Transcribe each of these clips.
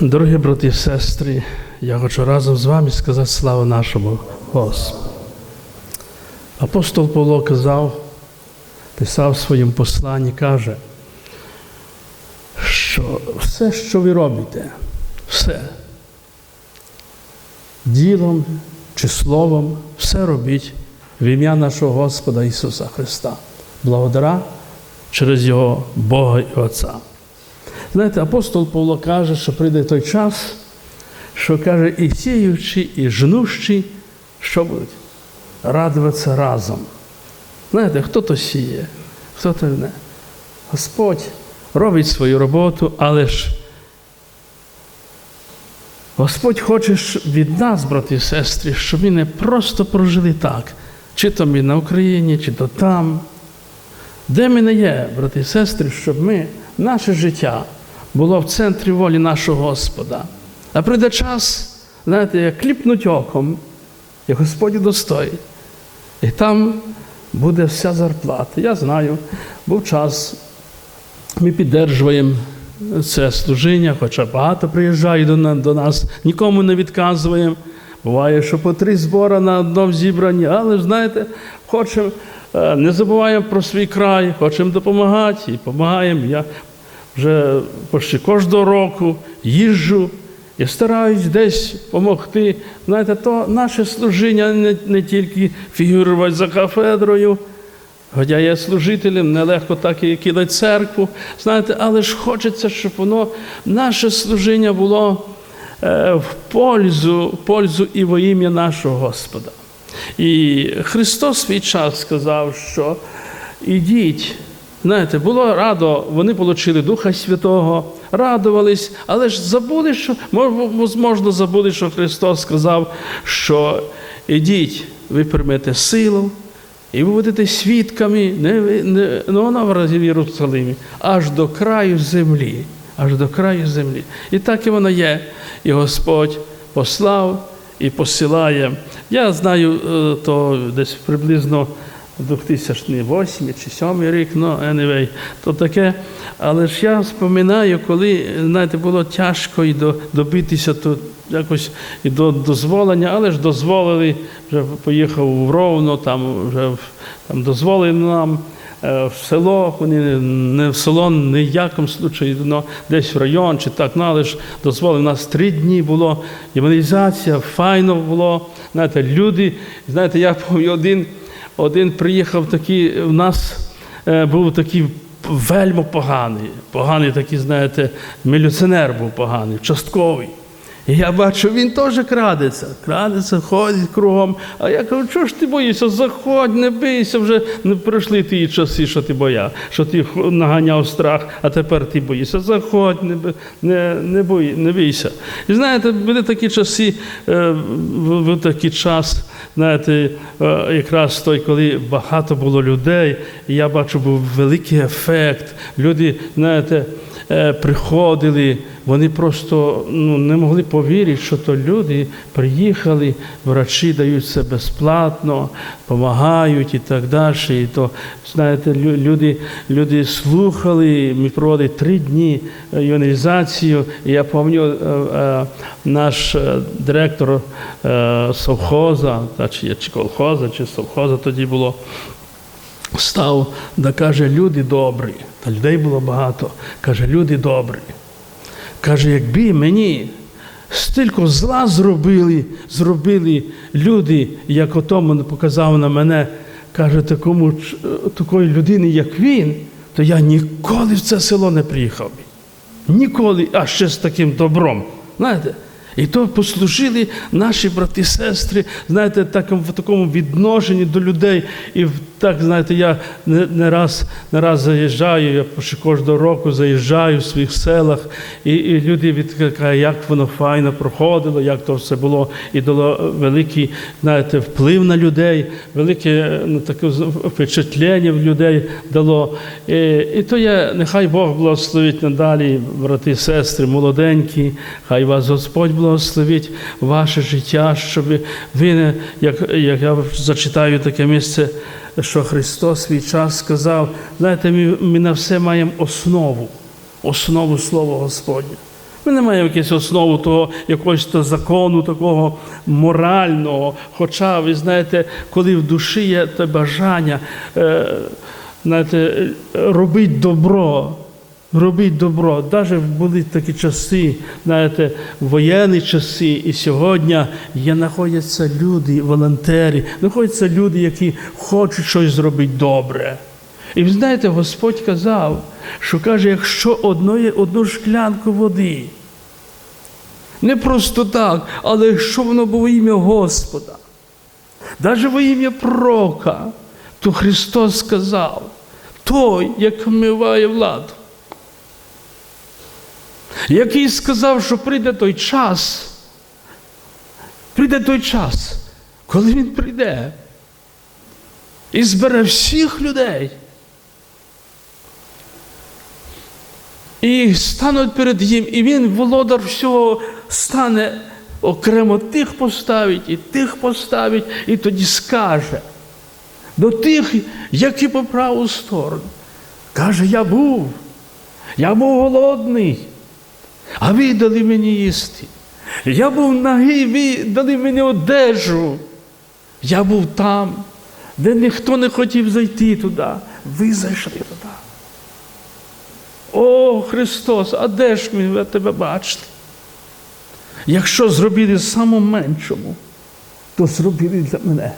Дорогі брати і сестри, я хочу разом з вами сказати славу нашому Господу. Апостол Павло казав, писав в своєму посланні, каже, що все, що ви робите, все, ділом чи словом, все робіть в ім'я нашого Господа Ісуса Христа, благодаря через Його Бога і Отця. Знаєте, апостол Павло каже, що прийде той час, що каже, і сіючі, і жнущі, що будуть? Радуватися разом. Знаєте, хто то сіє, хто то не. Господь робить свою роботу, але ж Господь хоче від нас, брати і сестри, щоб ми не просто прожили так, чи то ми на Україні, чи то там. Де ми не є, брати і сестри, щоб ми, наше життя було в центрі волі нашого Господа. А прийде час, знаєте, як кліпнуть оком, і Господь достоїть. І там буде вся зарплата. Я знаю, був час, ми підтримуємо це служіння, хоча багато приїжджає до нас, нікому не відказуємо. Буває, що по три збори на одному зібранні, але знаєте, хочемо, е, не забуваємо про свій край, хочемо допомагати і допомагаємо. Я вже почти кожного року їжджу і стараюсь десь допомогти. Знаєте, то наше служіння не, не тільки фігурувати за кафедрою, Хоча я служителем, нелегко так і кидати церкву, знаєте, але ж хочеться, щоб воно, наше служіння було е, в пользу, пользу і во ім'я нашого Господа. І Христос свій час сказав, що ідіть. Знаєте, було радо, вони отримали Духа Святого, радувались, але ж забули, що можливо, забули, що Христос сказав, що ідіть, ви приймете силу, і ви будете свідками не, не, ну, не в Єрусалимі, аж до краю землі. Аж до краю землі. І так і воно є. І Господь послав і посилає. Я знаю, е, то десь приблизно 2008 чи 2007 рік, ну, anyway, то таке. Але ж я споминаю, коли, знаєте, було тяжко і до, добитися тут якось і до дозволення, але ж дозволили, вже поїхав в Ровно, там вже там дозволили нам е, в село, вони не в село ні в якому случаї, десь в район чи так, ну, але ж дозволили. У нас три дні було євангелізація, файно було. Знаєте, люди, знаєте, я один, один приїхав такий, в нас е, був такий вельми поганий, поганий такий, знаєте, міліціонер був поганий, частковий. І я бачу, він теж крадеться, крадеться, ходить кругом. А я кажу, чого ж ти боїшся? Заходь, не бийся, вже не пройшли ті часи, що ти бояв, що ти наганяв страх, а тепер ти боїшся. Заходь, не не, не, бої, не бійся. І знаєте, були такі часи, е, в, в такий час, знаєте, е, якраз той, коли багато було людей, і я бачу, був великий ефект. Люди, знаєте, е, приходили, вони просто ну, не могли повірити, що то люди приїхали, врачі дають це безплатно, допомагають і так далі. І то, знаєте, люди, люди слухали, ми проводили три дні е, іонізацію. І я пам'ятаю, е, е, наш е, директор е, совхоза, чи колхоза, чи совхоза тоді було став да каже, люди добрі. Та людей було багато. Каже, люди добрі. Каже, якби мені стільки зла зробили, зробили люди, як отому показав на мене, каже, такому, такої людини, як він, то я ніколи в це село не приїхав. Ніколи, а ще з таким добром. Знаєте? І то послужили наші брати, і сестри, знаєте, так, в такому відношенні до людей. І в- так, знаєте, я не, не, раз, не раз заїжджаю, я кожного року заїжджаю в своїх селах, і, і люди відкають, як воно файно проходило, як то все було, і дало великий знаєте, вплив на людей, велике ну, таке впечатлення в людей дало. І, і то я, нехай Бог благословить надалі, брати, і сестри, молоденькі, хай вас Господь благословить ваше життя, щоб ви, не, як, як я зачитаю таке місце, що Христос свій час сказав, знаєте, ми, ми на все маємо основу. основу Слова Господня. Ми не маємо якусь основу того якогось закону, такого морального. Хоча, ви знаєте, коли в душі є те бажання е, знаєте, робити добро, робити добро. Навіть були такі часи, знаєте, воєнні часи, і сьогодні є, знаходяться люди, волонтери, знаходяться люди, які хочуть щось зробити добре. І ви знаєте, Господь казав, що каже, якщо одної, одну шклянку води, не просто так, але якщо воно було ім'я Господа, навіть во ім'я пророка, то Христос сказав, той, як вмиває владу, який сказав, що прийде той час, прийде той час, коли він прийде і збере всіх людей. І стануть перед ним, і він, володар всього, стане окремо тих поставить, і тих поставить, і тоді скаже до тих, які по праву сторону. Каже, я був, я був голодний, а ви дали мені їсти. Я був нагий, ви дали мені одежу. Я був там, де ніхто не хотів зайти туди. Ви зайшли туди. О, Христос, а де ж ми тебе бачили? Якщо зробили самому меншому, то зробили для мене.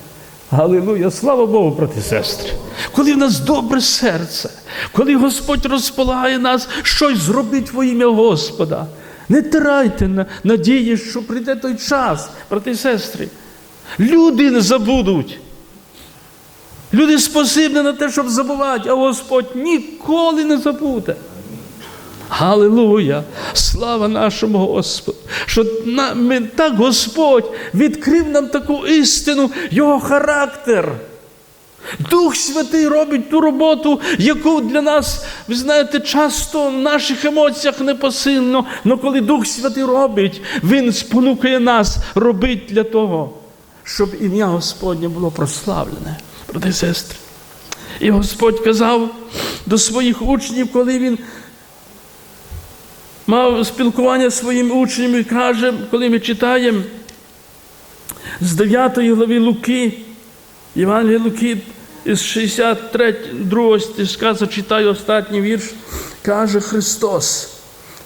Галилуя, слава Богу, брати сестри. Коли в нас добре серце, коли Господь розполагає нас щось зробити во ім'я Господа, не тирайте надії, що прийде той час, брати і сестри. Люди не забудуть. Люди спосібні на те, щоб забувати, а Господь ніколи не забуде. Галилуя! Слава нашому Господу! Що так Господь відкрив нам таку істину, Його характер. Дух Святий робить ту роботу, яку для нас, ви знаєте, часто в наших емоціях непосильно, але коли Дух Святий робить, Він спонукає нас робити для того, щоб ім'я Господнє було прославлене, брати і сестри. І Господь казав до своїх учнів, коли він мав спілкування зі своїми учнями, каже, коли ми читаємо з 9 глави Луки, Євангелія Луки, із 62 стишка зачитаю останній вірш, каже Христос.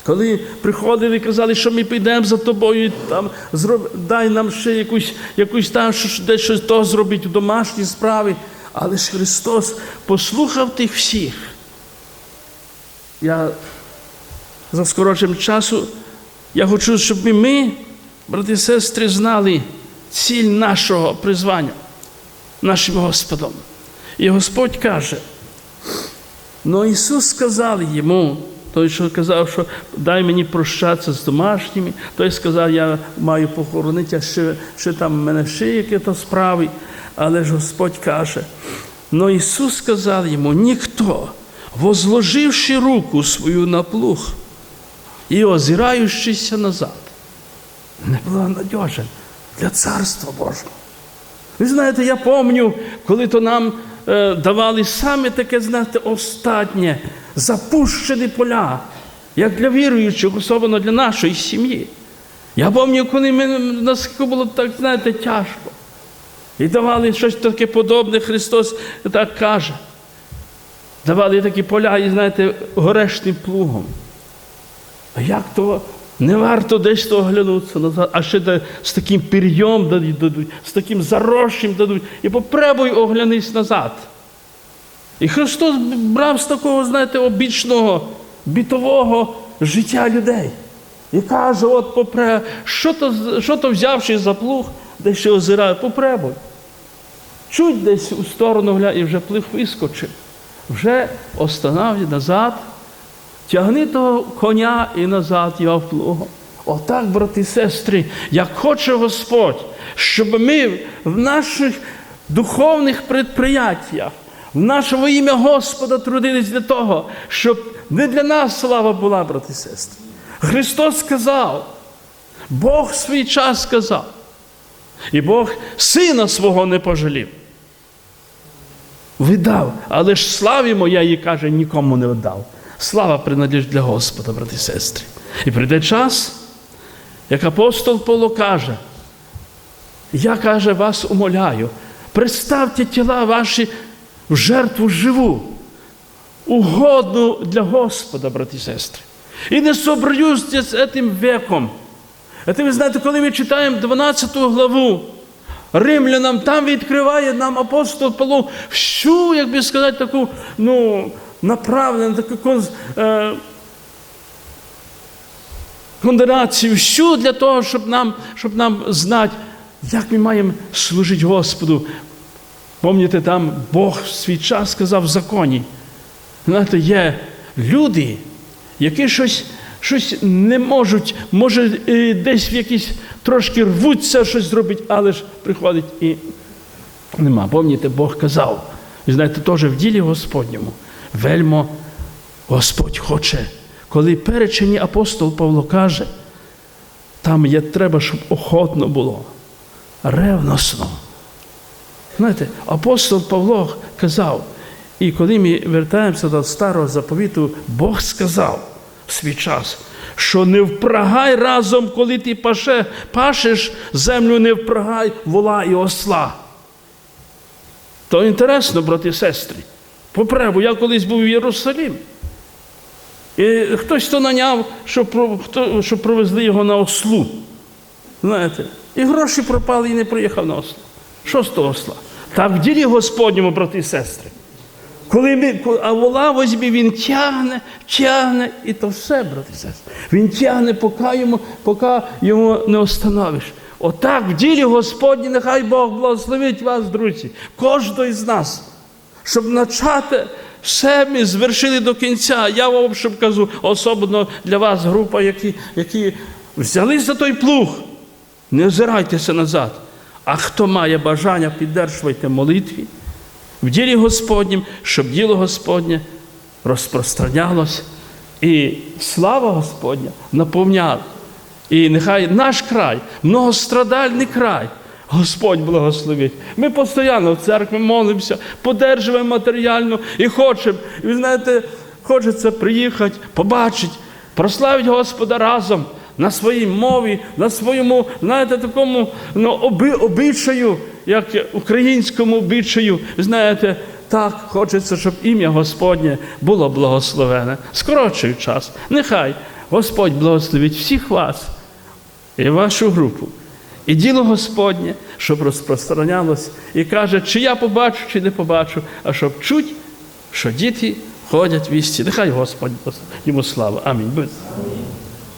Коли приходили і казали, що ми підемо за тобою, там, зроб... дай нам ще якусь, якусь там, десь щось то зробити в домашній справі. Але ж Христос послухав тих всіх. Я за скороченням часу, я хочу, щоб і ми, брати і сестри, знали ціль нашого призвання нашим Господом. І Господь каже, ну Ісус сказав йому, той, що казав, що дай мені прощатися з домашніми, той сказав, я маю похоронити, а ще, ще там в мене ще які-то справи. Але ж Господь каже, но Ісус сказав йому, ніхто, возложивши руку свою на плуг і озираючися назад, не благонадежен для Царства Божого. Ви знаєте, я пам'ятаю, коли то нам е, давали саме таке, знаєте, останнє запущені поля, як для віруючих, особливо для нашої сім'ї. Я пам'ятаю, коли ми, наскільки було так, знаєте, тяжко. І давали щось таке подобне, Христос так каже. Давали такі поля, і знаєте, горешним плугом. А як то не варто десь то оглянутися назад, а ще з таким пір'єм дадуть, з таким заросшим дадуть. І попробуй оглянись назад. І Христос брав з такого, знаєте, обічного, бітового життя людей. І каже, от попре, що то, що то взявши за плуг, десь ще озирає, попребуй. Чуть десь у сторону гля, і вже плуг вискочив. Вже останавливай назад, тягни того коня і назад його плугом. Отак, брати і сестри, як хоче Господь, щоб ми в наших духовних предприяттях, в нашого ім'я Господа трудились для того, щоб не для нас слава була, брати і сестри. Христос сказав, Бог свій час сказав, і Бог сина свого не пожалів. Видав, але ж славі моя їй каже, нікому не віддав. Слава принадлежить для Господа, брати і сестри. І прийде час, як апостол Павло каже, я каже, вас умоляю, представте тіла ваші в жертву живу, угодну для Господа, брати і сестри. І не собраюйте з цим веком. А ти ви знаєте, коли ми читаємо 12 главу Римлянам, там відкриває нам апостол Павло всю, як би сказати, таку, ну, направлену, таку конз, е, конденацію, всю для того, щоб нам, щоб нам знати, як ми маємо служити Господу. Пам'ятаєте, там Бог в свій час сказав в законі. Знаєте, є люди, які щось, щось не можуть, може, десь в якісь трошки рвуться щось зробити, але ж приходить і нема. Пам'ятаєте, Бог казав. І знаєте, теж в ділі Господньому вельмо Господь хоче. Коли перечені апостол Павло каже, там є треба, щоб охотно було, ревносно. Знаєте, апостол Павло казав, і коли ми вертаємося до старого заповіту, Бог сказав в свій час, що не впрагай разом, коли ти паше, пашеш землю, не впрагай вола і осла. То інтересно, брати і сестри. Попребу, я колись був в Єрусалім. І хтось то наняв, щоб, провезли його на ослу. Знаєте, і гроші пропали і не приїхав на ослу. Що з того осла? Так в ділі Господньому, брати і сестри. Коли ми, а вола возьмі, він тягне, тягне, і то все, брати і сестри. Він тягне, поки йому, поки йому не остановиш. Отак в ділі Господні, нехай Бог благословить вас, друзі, кожного із нас, щоб начати все ми звершили до кінця. Я вам щоб кажу, особливо для вас, група, які, які взяли за той плуг. Не озирайтеся назад. А хто має бажання, піддержуйте молитві в ділі Господнім, щоб діло Господнє розпространялось і слава Господня наповняла. І нехай наш край, многострадальний край, Господь благословить. Ми постійно в церкві молимося, подержуємо матеріально і хочемо. І знаєте, хочеться приїхати, побачити, прославити Господа разом на своїй мові, на своєму, знаєте, такому ну, оби, обичаю, як українському обичаю. Знаєте, так хочеться, щоб ім'я Господнє було благословене. Скорочую час. Нехай Господь благословить всіх вас і вашу групу. І діло Господнє, щоб розпространялось, і каже, чи я побачу, чи не побачу, а щоб чуть, що діти ходять в істі. Нехай Господь йому слава. Амінь.